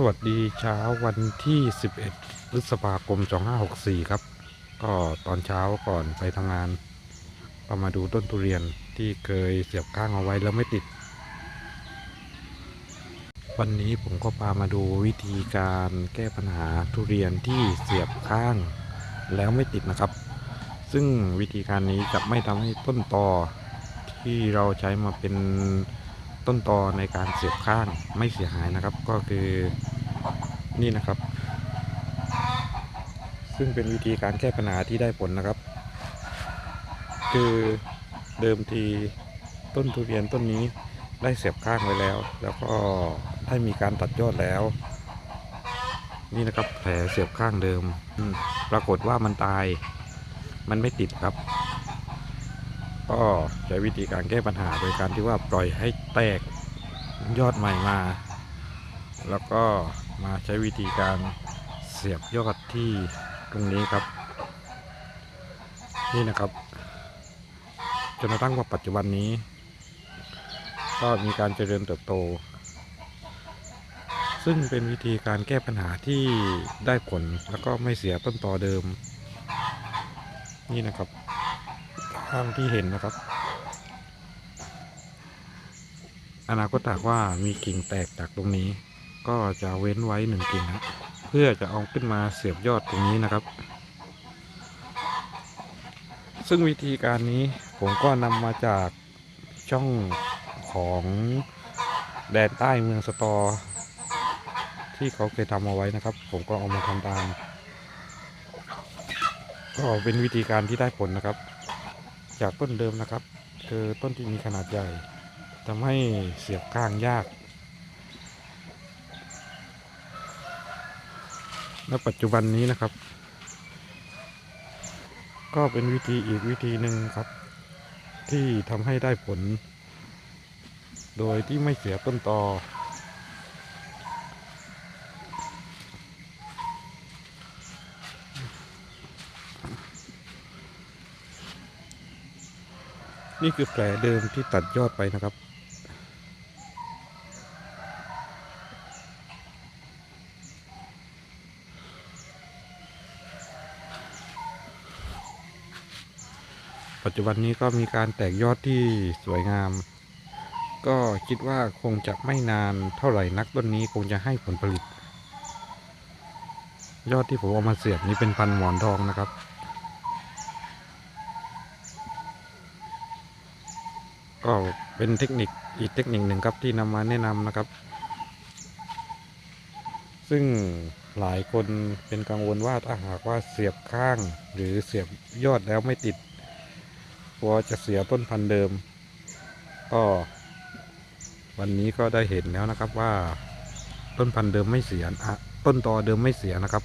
สวัสดีเช้าวันที่ 11พฤษภาคม 2564 ครับ ก็ตอนเช้าก่อนไปทำงานก็มาดูต้นทุเรียนที่เคยเสียบข้างเอาไว้แล้วไม่ติด วันนี้ผมก็พามาดูวิธีการแก้ปัญหาทุเรียนที่เสียบข้างแล้วไม่ติดนะครับ ซึ่งวิธีการนี้จะไม่ทำให้ต้นตอที่เราใช้มาเป็น ต้นตอในการเสียบข้างไม่เสียหายนะครับ ก็คือนี่นะครับ ซึ่งเป็นวิธีการแก้ปัญหาที่ได้ผลนะครับ คือเดิมทีต้นทุเรียนต้นนี้ได้เสียบข้างไว้แล้ว แล้วก็ได้มีการตัดยอดแล้ว นี่นะครับแผลเสียบข้างเดิมอืมปรากฏว่ามันตาย มันไม่ติดครับ ก็ใช้วิธีการแก้ปัญหาโดยการที่ว่าปล่อยให้แตกยอดใหม่มา แล้วก็มาใช้วิธีการเสียบยอดที่ตรงนี้ครับ นี่นะครับจนกระทั่งว่าปัจจุบันนี้ ก็มีการเจริญเติบโต ซึ่งเป็นวิธีการแก้ปัญหาที่ได้ผลแล้วก็ไม่เสียต้นตอเดิม นี่นะครับ ตามที่เห็นนะครับ อนาคตหากว่ามีกิ่งแตกจากตรงนี้ ก็จะเว้นไว้หนึ่งกิ่งนะเพื่อจะเอาขึ้นมาเสียบยอดตรงนี้นะครับ ซึ่งวิธีการนี้ผมก็นำมาจากช่องของแดนใต้เมืองสตอ ที่เขาเคยทำเอาไว้นะครับ ผมก็เอามาทำตาม ก็เป็นวิธีการที่ได้ผลนะครับ จากต้นเดิมนะครับ คือต้นที่มีขนาดใหญ่ทำให้เสียบข้างยากและปัจจุบันนี้นะครับ ก็เป็นวิธีอีกวิธีหนึ่งครับ ที่ทำให้ได้ผล โดยที่ไม่เสียต้นตอ นี่คือแผลเดิมที่ตัดยอดไปนะครับ ปัจจุบันนี้ก็มีการแตกยอดที่สวยงาม ก็คิดว่าคงจะไม่นานเท่าไหร่นักต้นนี้คงจะให้ผลผลิต ยอดที่ผมเอามาเสียบนี้เป็นพันหมอนทองนะครับ ก็เป็นเทคนิคอีกเทคนิคหนึ่งครับที่นำมาแนะนำนะครับ ซึ่งหลายคนเป็นกังวลว่าถ้าหากว่าเสียบข้างหรือเสียบยอดแล้วไม่ติดกลัวจะเสียต้นพันธุ์เดิม ก็วันนี้ก็ได้เห็นแล้วนะครับว่าต้นพันธุ์เดิมไม่เสียต้นตอเดิมไม่เสียนะครับ